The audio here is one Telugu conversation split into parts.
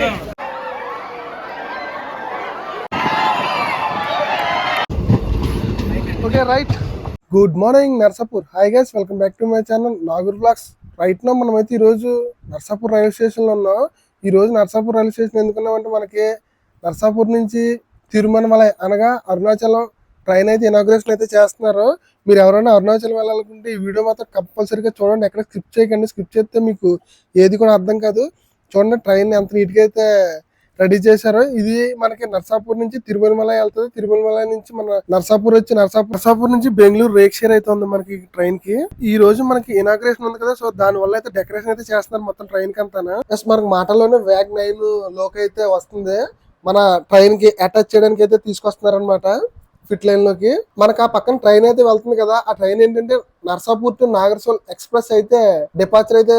Okay right good morning Narsapur hi guys welcome back to my channel Nagur blogs right నా మనమైతే ఈరోజు నర్సాపూర్ రైల్వే స్టేషన్లో ఉన్నాం. ఈ రోజు నర్సాపూర్ రైల్వే స్టేషన్ ఎందుకున్నామంటే మనకి నర్సాపూర్ నుంచి తిరుమలమలై అనగా అరుణాచలం ట్రైన్ అయితే ఇనాగ్రేషన్ అయితే చేస్తున్నారు. మీరు ఎవరైనా అరుణాచలం వెళ్ళాలనుకుంటే ఈ వీడియో మాత్రం కంపల్సరీగా చూడండి. ఎక్కడ స్కిప్ చేయకండి. స్కిప్ చేస్తే మీకు ఏది కూడా అర్థం కాదు. చూడండి ట్రైన్ ఎంత నీట్గా అయితే రెడీ చేశారు. ఇది మనకి నర్సాపూర్ నుంచి తిరుమలమల వెళ్తుంది. తిరుమలమల నుంచి మన నర్సాపూర్ వచ్చి నర్సాపూర్ నర్సాపూర్ నుంచి బెంగళూరు రేక్షేర్ అయితే ఉంది మనకి ట్రైన్కి. ఈ రోజు మనకి ఇనాగ్రేషన్ ఉంది కదా సో దాని వల్ల అయితే డెకరేషన్ అయితే చేస్తున్నారు మొత్తం ట్రైన్కి అంతా ప్లస్ మనకి మాటలోనే వ్యాగ్ నైన్లోకి అయితే వస్తుంది. మన ట్రైన్కి అటాచ్ చేయడానికి అయితే తీసుకొస్తున్నారు అనమాట ఫిట్ లైన్లోకి. మనకు ఆ పక్కన ట్రైన్ అయితే వెళ్తుంది కదా ఆ ట్రైన్ ఏంటంటే నర్సాపూర్ టు నాగర్సోల్ ఎక్స్ప్రెస్ అయితే డిపార్చర్ అయితే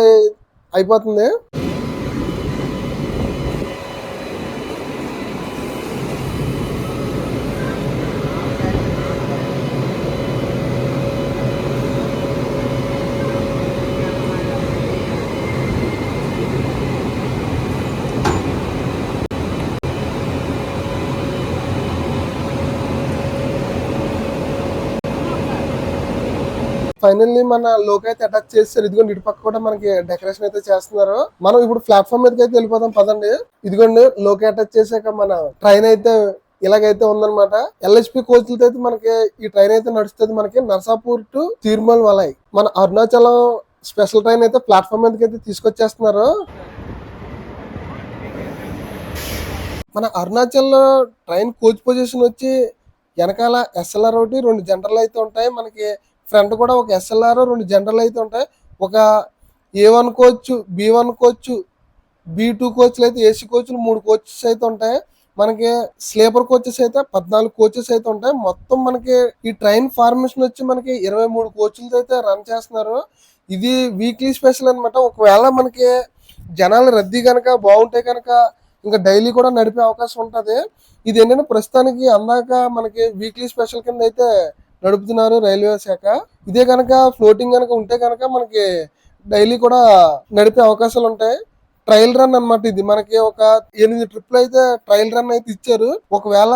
అయిపోతుంది. ఫైనల్లీ మన లోకి అయితే అటాచ్ చేస్తారు ఇదిగోండి ఇటు పక్క కూడా మనకి డెకరేషన్ అయితే చేస్తున్నారు. మనం ఇప్పుడు ప్లాట్ఫామ్ మీదకి అయితే వెళ్ళిపోతాం పదండి. ఇదిగోండి లోకి అటాచ్ చేసాక మన ట్రైన్ అయితే ఇలాగైతే ఉందన్నమాట. ఎల్హెచ్పి కోచ్లతో అయితే మనకి ఈ ట్రైన్ అయితే నడుస్తుంది మనకి నర్సాపూర్ టు తిరుమల వలై మన అరుణాచలం స్పెషల్ ట్రైన్ అయితే ప్లాట్ఫామ్ మీదకి అయితే తీసుకొచ్చేస్తున్నారు. మన అరుణాచల్లో ట్రైన్ కోచ్ పొజిషన్ వచ్చి వెనకాల ఎస్ఎల్ఆర్ ఒకటి రెండు జనరల్ అయితే ఉంటాయి. మనకి ఫ్రంట్ కూడా ఒక ఎస్ఎల్ఆర్ రెండు జనరల్ అయితే ఉంటాయి. ఒక A one coach B one coach B two కోచ్లు అయితే ఏసీ కోచ్లు మూడు కోచెస్ అయితే ఉంటాయి. మనకి స్లీపర్ కోచెస్ అయితే పద్నాలుగు కోచెస్ అయితే ఉంటాయి. మొత్తం మనకి ఈ ట్రైన్ ఫార్మేషన్ వచ్చి మనకి ఇరవై మూడు కోచ్లతో అయితే రన్ చేస్తున్నారు. ఇది వీక్లీ స్పెషల్ అనమాట ఒకవేళ మనకి జనాలు రద్దీ కనుక బాగుంటే కనుక ఇంకా డైలీ కూడా నడిపే అవకాశం ఉంటుంది. ఇది ఏంటంటే ప్రస్తుతానికి అందాక మనకి వీక్లీ స్పెషల్ కింద అయితే నడుపుతున్నారు రైల్వే శాఖ. ఇదే కనుక ఫ్లోటింగ్ కనుక ఉంటే కనుక మనకి డైలీ కూడా నడిపే అవకాశాలు ఉంటాయి. ట్రయల్ రన్ అన్నమాట ఇది. మనకి ఒక ఎనిమిది ట్రిప్లు అయితే ట్రయల్ రన్ అయితే ఇచ్చారు. ఒకవేళ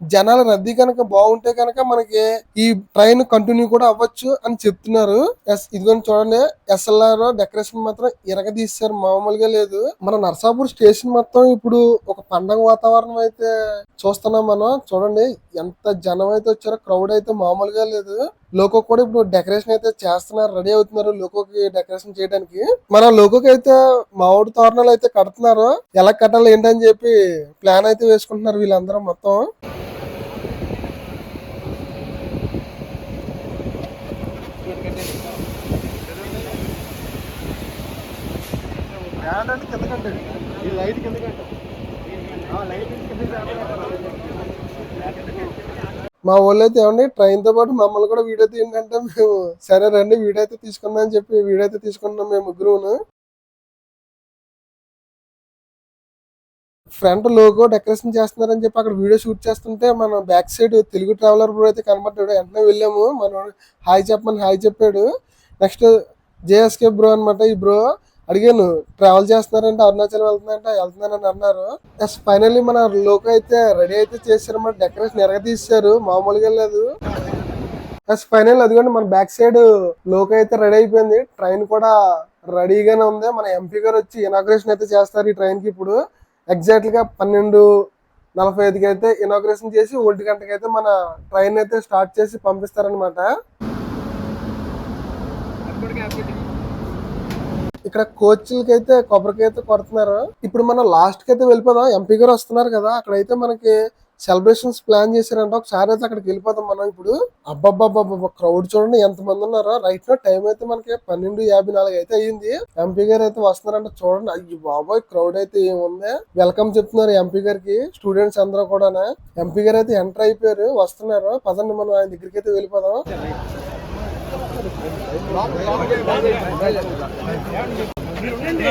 జనాల రద్దీ కనుక బాగుంటే కనుక మనకి ఈ ట్రైన్ కంటిన్యూ కూడా అవ్వచ్చు అని చెప్తున్నారు. ఎస్ ఇదిగోని చూడండి. ఎస్ఎల్ఆర్ డెకరేషన్ మాత్రం ఇరగదీశారు. మామూలుగా లేదు. మన నర్సాపూర్ స్టేషన్ మొత్తం ఇప్పుడు ఒక పండగ వాతావరణం అయితే చూస్తున్నాం మనం. చూడండి ఎంత జనం అయితే వచ్చారో క్రౌడ్ అయితే మామూలుగా లేదు. లోకో కూడా ఇప్పుడు డెకరేషన్ అయితే చేస్తున్నారు. రెడీ అవుతున్నారు లోకోకి డెకరేషన్ చేయడానికి. మన లోకోకి అయితే మామిడి తోరణాలు అయితే కడుతున్నారు. ఎలా కట్టాలి ఏంటని చెప్పి ప్లాన్ అయితే వేసుకుంటున్నారు వీళ్ళందరూ మొత్తం. ఈ లైట్ మా వాళ్ళు అయితే ఏమండి ట్రైన్తో పాటు మమ్మల్ని కూడా వీడియో తీయండి మేము సరే రండి వీడియో అయితే తీసుకుందాం అని చెప్పి వీడియో అయితే తీసుకున్నాం మేము ముగ్గురును. ఫ్రంట్ లోగో డెకరేషన్ చేస్తున్నారని చెప్పి అక్కడ వీడియో షూట్ చేస్తుంటే మనం back side Telugu traveller bro అయితే కనబడ్డాడు. వెంటనే వెళ్ళాము. మనం హాయ్ చెప్పమని హాయ్ చెప్పాడు. నెక్స్ట్ జేఎస్కే బ్రో అనమాట ఈ బ్రో. అడిగాను ట్రావెల్ చేస్తున్నారంటే అరుణాచల్ వెళ్తున్నారంటే వెళ్తున్నానని అన్నారు. ఎస్ ఫైనల్లీ మన లోకో అయితే రెడీ అయితే చేశారు మన డెకరేషన్ ఎరగతీశారు మామూలుగా లేదు. ఎస్ ఫైనల్ అదిగోండి మన బ్యాక్ సైడ్ లోకో అయితే రెడీ అయిపోయింది. ట్రైన్ కూడా రెడీగానే ఉంది. మన ఎంపీ గారు వచ్చి ఇనాగ్రేషన్ అయితే చేస్తారు ఈ ట్రైన్కి ఇప్పుడు. ఎగ్జాక్ట్గా పన్నెండు నలభై ఐదుకి అయితే ఇనాగ్రేషన్ చేసి ఒంటి గంటకి అయితే మన ట్రైన్ అయితే స్టార్ట్ చేసి పంపిస్తారనమాట ఇక్కడ కోచ్లకి అయితే కొబ్బరికి అయితే కొడుతున్నారు. ఇప్పుడు మనం లాస్ట్కి అయితే వెళ్ళిపోదాం ఎంపీ గారు వస్తున్నారు కదా అక్కడైతే మనకి సెలబ్రేషన్స్ ప్లాన్ చేశారంట. ఒకసారి అయితే అక్కడికి వెళ్ళిపోదాం మనం ఇప్పుడు. అబ్బబ్బబ్బబ్బ క్రౌడ్ చూడండి ఎంత మంది ఉన్నారో. రైట్లో టైం అయితే మనకి పన్నెండు యాభై నాలుగు అయితే అయ్యింది. ఎంపీ గారు అయితే వస్తున్నారంట చూడండి. అయ్యి బాబోయ్ క్రౌడ్ అయితే ఏముంది. వెల్కమ్ చెప్తున్నారు ఎంపీ గారికి. స్టూడెంట్స్ అందరూ కూడా ఎంపీ గారు అయితే ఎంటర్ అయిపోయారు వస్తున్నారు. పదండి మనం ఆయన దగ్గరికి అయితే వెళ్ళిపోదాం. మీరు ఉండండి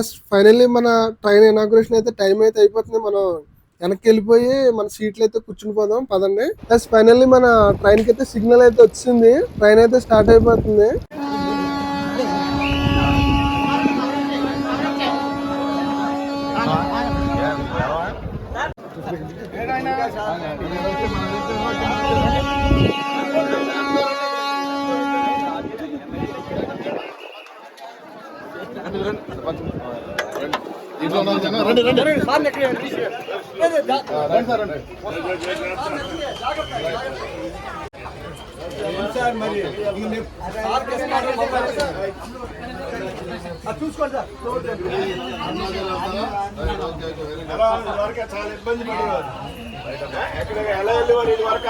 ఎస్ ఫైనల్లీ మన ట్రైన్ ఇనాగ్రేషన్ అయితే టైం అయితే అయిపోతుంది. మనం వెనక్కి వెళ్ళిపోయి మన సీట్లు అయితే కూర్చుని పోదాం. పదండి. ఎస్ ఫైనల్లీ మన ట్రైన్కి అయితే సిగ్నల్ అయితే వచ్చింది. ట్రైన్ అయితే స్టార్ట్ అయిపోతుంది. రండి రండి రండి. సార్ రండి చాలా ఇబ్బంది పడేవారు ఎలా వెళ్ళేవారు ఇది వరకు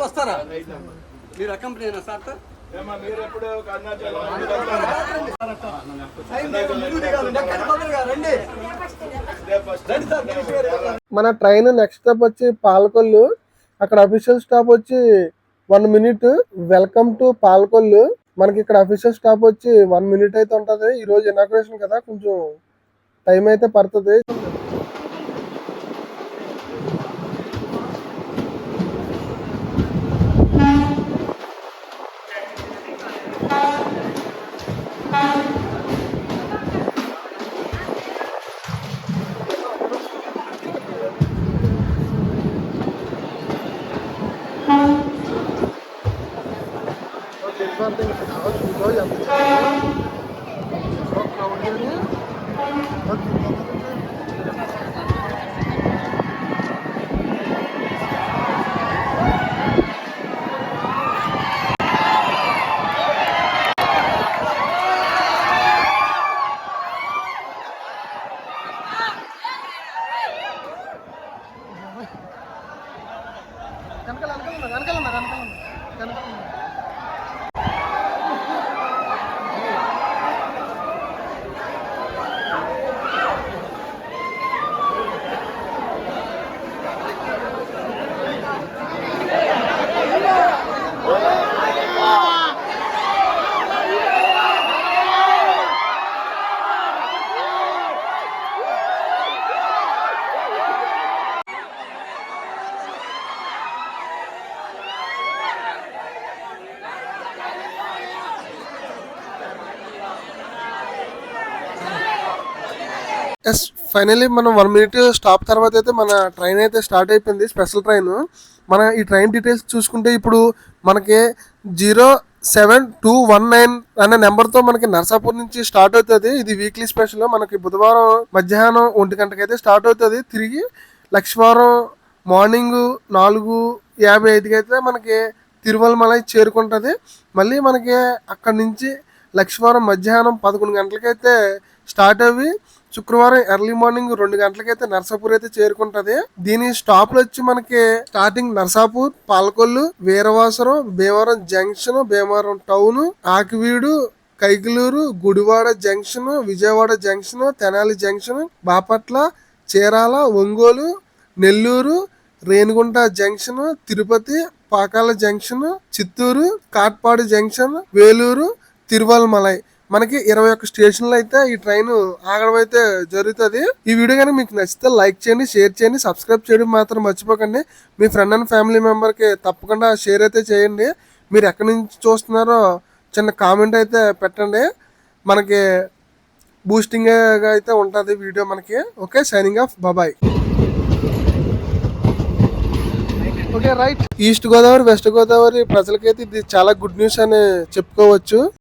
వస్తారా మీరు అకంపెనీ సార్ మీరు ఎప్పుడు మన ట్రైన్ నెక్స్ట్ స్టాప్ వచ్చి పాలకొల్లు. అక్కడ అఫీషియల్ స్టాప్ వచ్చి one minute welcome to Palakollu. మనకి ఇక్కడ అఫీషియల్ స్టాప్ వచ్చి వన్ మినిట్ అయితే ఉంటది. ఈ రోజు ఇనాగ్రేషన్ కదా కొంచెం టైం అయితే పడుతుంది. Tình. ఫైనల్లీ మనం వన్ మినిట్ స్టాప్ తర్వాత అయితే మన ట్రైన్ అయితే స్టార్ట్ అయిపోయింది స్పెషల్ ట్రైన్ మన ఈ ట్రైన్ డీటెయిల్స్ చూసుకుంటే ఇప్పుడు మనకి zero seven two one nine అనే నెంబర్తో మనకి నర్సాపూర్ నుంచి స్టార్ట్ అవుతుంది. ఇది వీక్లీ స్పెషల్ మనకి బుధవారం మధ్యాహ్నం ఒంటి గంటకి అయితే స్టార్ట్ అవుతుంది. తిరిగి లక్ష్మీవారం మార్నింగ్ నాలుగు యాభై ఐదుకి అయితే మనకి తిరుమలమలై చేరుకుంటుంది. మళ్ళీ మనకి అక్కడి నుంచి లక్ష్మీవారం మధ్యాహ్నం పదకొండు గంటలకైతే స్టార్ట్ అవి శుక్రవారం ఎర్లీ మార్నింగ్ రెండు గంటలకైతే నర్సాపూర్ అయితే చేరుకుంటది. దీని స్టాప్లు వచ్చి మనకి starting Narsapur Palakollu Veeravasaram Bhimavaram junction Bhimavaram town Akividu Kaikaluru Gudivada junction Vijayawada junction Tenali junction Bapatla Chirala Ongole Nellore Renigunta junction Tirupati Pakala junction Chittoor Katpadi junction Vellore Tiruvannamalai. మనకి ఇరవై ఒక్క స్టేషన్లు అయితే ఈ ట్రైన్ ఆగడం అయితే జరుగుతుంది. ఈ వీడియో కనుక మీకు నచ్చితే లైక్ చేయండి షేర్ చేయండి సబ్స్క్రైబ్ చేయడం మాత్రం మర్చిపోకండి. మీ ఫ్రెండ్ అండ్ ఫ్యామిలీ మెంబర్కి తప్పకుండా షేర్ అయితే చేయండి. మీరు ఎక్కడి నుంచి చూస్తున్నారో చిన్న కామెంట్ అయితే పెట్టండి. మనకి బూస్టింగ్గా అయితే ఉంటుంది వీడియో మనకి. ఓకే సైనింగ్ ఆఫ్ బాబాయ్ okay right east Godavari west Godavari ప్రజలకైతే ఇది చాలా గుడ్ న్యూస్ అని చెప్పుకోవచ్చు.